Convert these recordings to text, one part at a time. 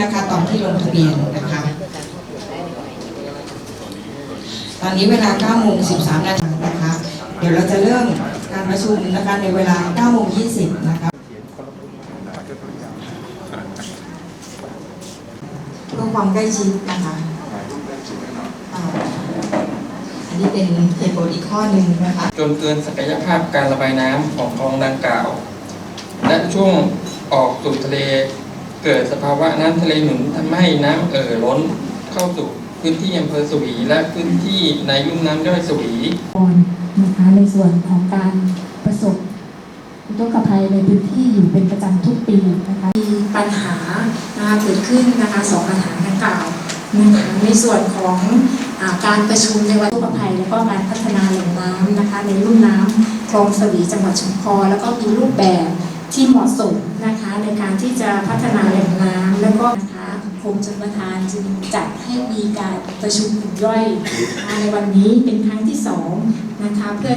นะคะตอนที่ลงทะเบียนนะคะ ตอนนี้เวลา9โมง13นาทีนะคะ เดี๋ยวเราจะเริ่มการประชุมนะคะในเวลา9โมง20นะคะเพื่อความใกล้ชิดนะคะอ่าอันนี้เป็นเหตุผลอีกข้อหนึ่งนะคะจนเกินศักยภาพการระบายน้ำของคลองดังกล่าว และช่วงออกสู่ทะเล เกิดสภาวะน้ำทะเลหนุนทำให้น้ำเอ่อล้นเข้าสู่พื้นที่อำเภอสวี และพื้นที่ในลุ่มน้ำย่อยสวีนะคะในส่วนของการประสบอุทกภัยในพื้นที่อยู่เป็นประจำทุกปีนะคะมีปัญหานะคะเกิดขึ้นนะคะสองปัญหาดังกล่าวนะคะในส่วนของอการประชุมในวันอุทกภัย แล้วก็การพัฒนาแหล่งน้ำนะคะในลุ่มน้ำคลองสวีจังหวัดชุมพรแล้วก็มีรูปแบบ ที่เหมาะสมนะคะในการที่จะพัฒนาแหล่งน้ำแล้วก็นะคะกรมชลประทานจึงจัดให้มีการประชุมกลุ่มย่อยในวันนี้เป็นครั้งที่สองนะคะเพื่อ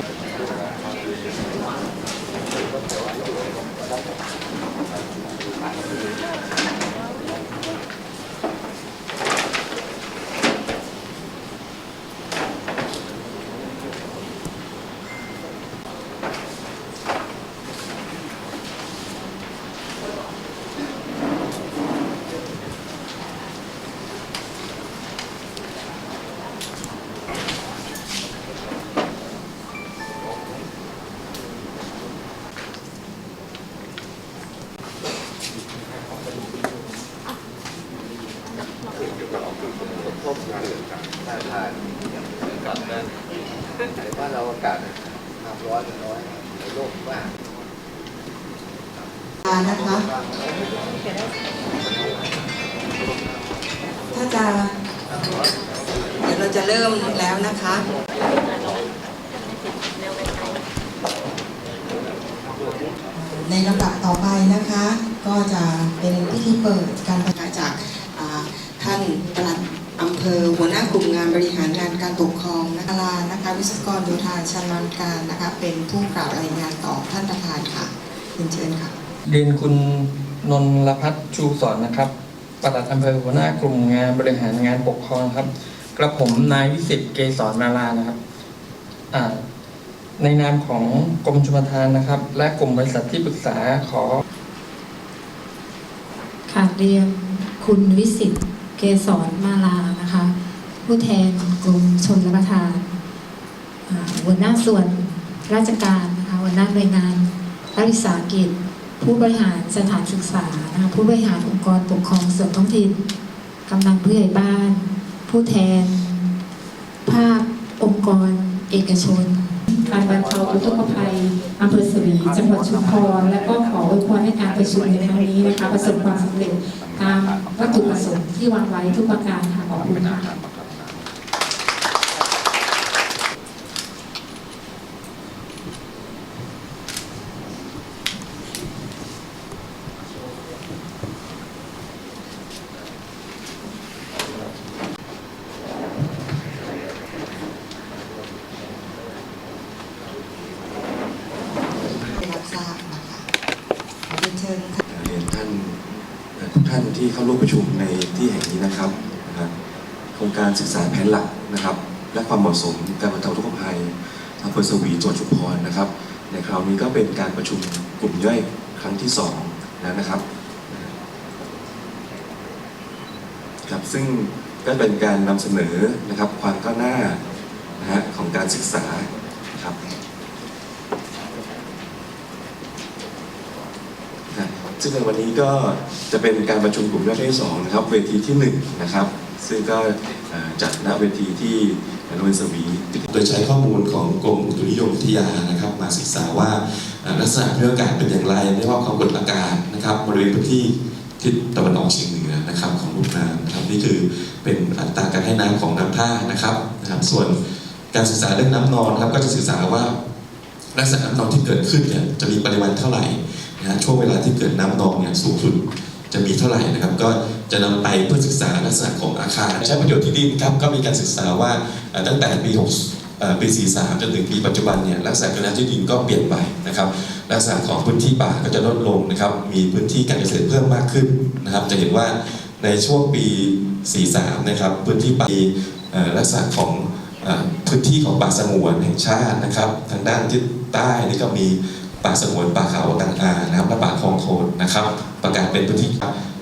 น่าทานกลับนั้นแต่ว่าเราอากาศความร้อนมันน้อยในโลกมากนะคะถ้าจะเดี๋ยวเราจะเริ่มแล้วนะคะในลำดับต่อไปนะคะ ก็จะเป็นพิธีเปิดการ บริหารงานการปกครองนะคะลานะคะวิศวกรโยธาชำนาญการนะคะเป็นผู้กล่าวรายงานต่อท่านประธานค่ะเรียนเชิญค่ะ เรียนคุณนนลพัฒน์ชูสอนนะครับปลัดอำเภอหัวหน้ากลุ่มงานบริหารงานปกครองครับ กระผมนายวิสิตเกษรนารานะครับอ่าในนามของกรมชลประทานนะครับ และกลุ่มบริษัทที่ปรึกษาขอค่ะเรียนคุณวิสิตเกษรมาลานะคะ ผู้แทนกรมชนประทานหัวหน้าส่วนราชการนะคะหัวหน้าหน่วยงานรัฐวิสาหกิจ ผู้บริหารสถานศึกษานะคะผู้บริหารองค์กรปกครองส่วนท้องถิ่นกำนันผู้ใหญ่บ้าน ผู้แทน ภาคองค์กร เอกชนการบรรเทาอุทกภัยอำเภอสวีจังหวัดชุมพรและก็ขออวยพรให้การประชุมในครั้งนี้นะคะประสบความสำเร็จตามวัตถุประสงค์ที่วางไว้ทุกประการค่ะขอบคุณค่ะ ได้รับทราบนะคะขอเรีย นเชิญค่ะเรียนท่านทุกท่านที่เข้าร่วมประชุมในที่แห่งนี้นะครับนะครับโครงการศึกษาแผนหลักนะครับ และความเหมาะสมการบรรเทาทุกข์ภัยอำเภอสวีจังหวัดชุมพรนะครับ ในคราวนี้ก็เป็นการประชุมกลุ่มย่อยครั้งที่สองแล้วนะครับครับซึ่งก็เป็นการนำเสนอนะครับความก้าวหน้านะฮะของการศึกษาครับ นะ ซึ่งในวันนี้ก็จะเป็นการประชุมกลุ่มย่อยที่สองนะครับ เวทีที่หนึ่งนะครับ ซึ่งก็จัดณเวทีที่โรงเรียนสวี โดยใช้ข้อมูลของกรมอุตุนิยมวิทยานะครับ มาศึกษาว่าลักษณะภูมิอากาศเป็นอย่างไรไม่ว่าความกดอากาศนะครับบริเวณพื้นที่ทิศตะวันออกเฉียงเหนือนะครับของลุ่มน้ำนะครับนี่คือเป็นอัตราการให้น้ำของน้ำท่านะครับนะครับ ส่วนการศึกษาเรื่องน้ำนอนนะครับก็จะศึกษาว่าลักษณะน้ำนองที่เกิดขึ้นเนี่ยจะมีปริมาณเท่าไหร่ นะช่วงเวลาที่เกิดน้ำนองเนี่ยสูงสุดจะมีเท่าไหร่นะครับ ก็จะนำไปเพื่อศึกษาลักษณะของอาคารใช้ประโยชน์ที่ดินครับก็มีการศึกษาว่าตั้งแต่ปี6ปี43จนถึงปีปัจจุบันเนี่ยลักษณะการที่ดินก็เปลี่ยนไปนะครับลักษณะของพื้นที่ป่าก็จะลดลงนะครับมีพื้นที่การเกษตรเพิ่มมากขึ้นนะครับ จะเห็นว่าในช่วงปี 43 นะครับพื้นที่ป่าลักษณะของพื้นที่ของป่าสงวนแห่งชาตินะครับ ทางด้านทิศใต้นี่ก็มี ป่าสงวนป่าเขาต่างอานะครับและป่าคลองโคนนะครับ ประกาศเป็นพื้นที่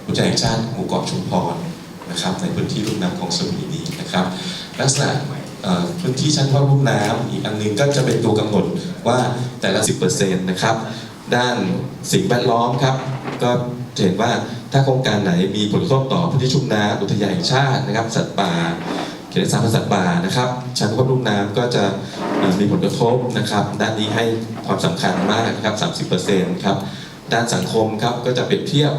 อุทยานแห่งชาติหมู่เกาะชุมพรนะครับ ในพื้นที่ลุ่มน้ำของสวีนี้นะครับ ลักษณะพื้นที่ชั้นท่อลุ่มน้ำอีกอันหนึงก็จะเป็นตัวกำหนดว่าแต่ละ 10%นะครับ ด้านสิ่งแวดล้อมครับ ก็เห็นว่าถ้าโครงการไหนมีผลกระทบต่อพื้นที่ชุ่มน้ำอุทยานแห่งชาตินะครับ สัตว์ป่าเขตรักษาพันธุ์สัตว์ป่านะครับ ชั้นควบลุ่มน้ำก็จะ มีผลกระทบนะครับ ด้านนี้ให้ความสำคัญมากครับ 30%ครับ ด้านสังคมครับก็จะเปรียบเทียบ